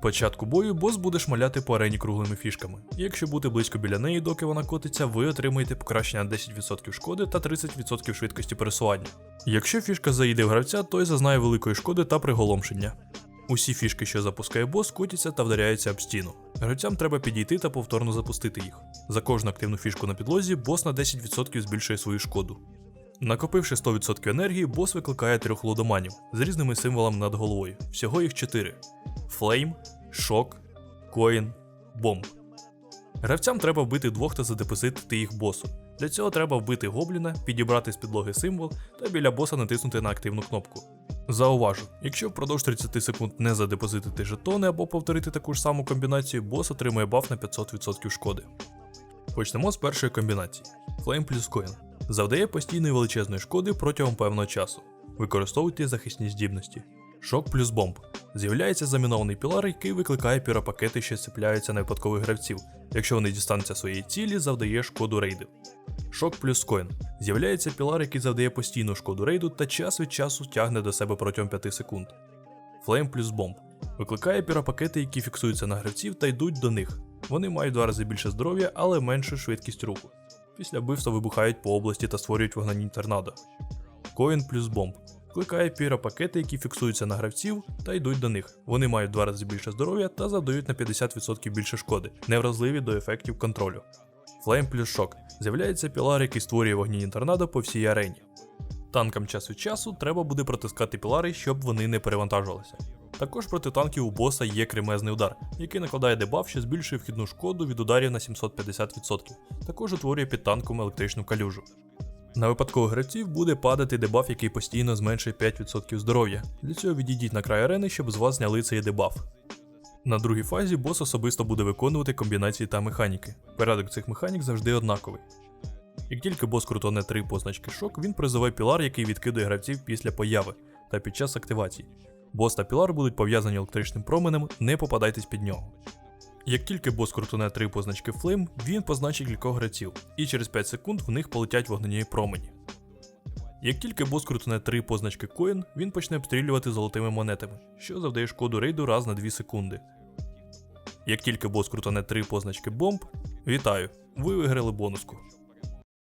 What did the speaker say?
Початку бою бос буде шмаляти по арені круглими фішками. Якщо бути близько біля неї, доки вона котиться, ви отримаєте покращення на 10% шкоди та 30% швидкості пересування. Якщо фішка заїде в гравця, той зазнає великої шкоди та приголомшення. Усі фішки, що запускає бос, котяться та вдаряються об стіну. Гравцям треба підійти та повторно запустити їх. За кожну активну фішку на підлозі бос на 10% збільшує свою шкоду. Накопивши 100% енергії, бос викликає трьох лудоманів з різними символами над головою. Всього їх 4: Флейм, Шок, Коін, Бомб. Гравцям треба вбити двох та задепозитити їх босу. Для цього треба вбити гобліна, підібрати з підлоги символ та біля боса натиснути на активну кнопку. Зауважу, якщо впродовж 30 секунд не задепозитити жетони або повторити таку ж саму комбінацію, бос отримує баф на 500% шкоди. Почнемо з першої комбінації: Flame плюс Coin. Завдає постійної величезної шкоди протягом певного часу. Використовуйте захисні здібності. Шок плюс бомб. З'являється замінований пілар, який викликає піропакети, що цепляються на випадкових гравців. Якщо вони дістануться своєї цілі, завдає шкоду рейду. Шок плюс коін. З'являється пілар, який завдає постійну шкоду рейду та час від часу тягне до себе протягом 5 секунд. Флейм плюс бомб. Викликає піропакети, які фіксуються на гравців та йдуть до них. Вони мають два рази більше здоров'я, але меншу швидкість руху. Після вбивства вибухають по області та створюють вогняні торнадо. Коін плюс бомб. Викликає піропакети, які фіксуються на гравців та йдуть до них. Вони мають два рази більше здоров'я та завдають на 50% більше шкоди, невразливі до ефектів контролю. Флейм плюс шок. З'являється пілар, який створює вогняні торнадо по всій арені. Танкам час від часу треба буде протискати пілари, щоб вони не перевантажувалися. Також проти танків у боса є кремезний удар, який накладає дебаф, що збільшує вхідну шкоду від ударів на 750%. Також утворює під танком електричну калюжу. На випадкових гравців буде падати дебаф, який постійно зменшує 5% здоров'я. Для цього відійдіть на край арени, щоб з вас зняли цей дебаф. На другій фазі бос особисто буде виконувати комбінації та механіки. Порядок цих механік завжди однаковий. Як тільки бос крутоне три позначки шок, він призове пілар, який відкидує гравців після появи та під час активації. Бос та пілар будуть пов'язані електричним променем, не попадайтесь під нього. Як тільки бос крутоне три позначки флейм, він позначить кількох гравців, і через 5 секунд в них полетять вогняні промені. Як тільки бос крутоне три позначки коін, він почне обстрілювати золотими монетами, що завдає шкоду рейду раз на 2 секунди. Як тільки бос крутоне три позначки бомб, вітаю! Ви виграли бонуску.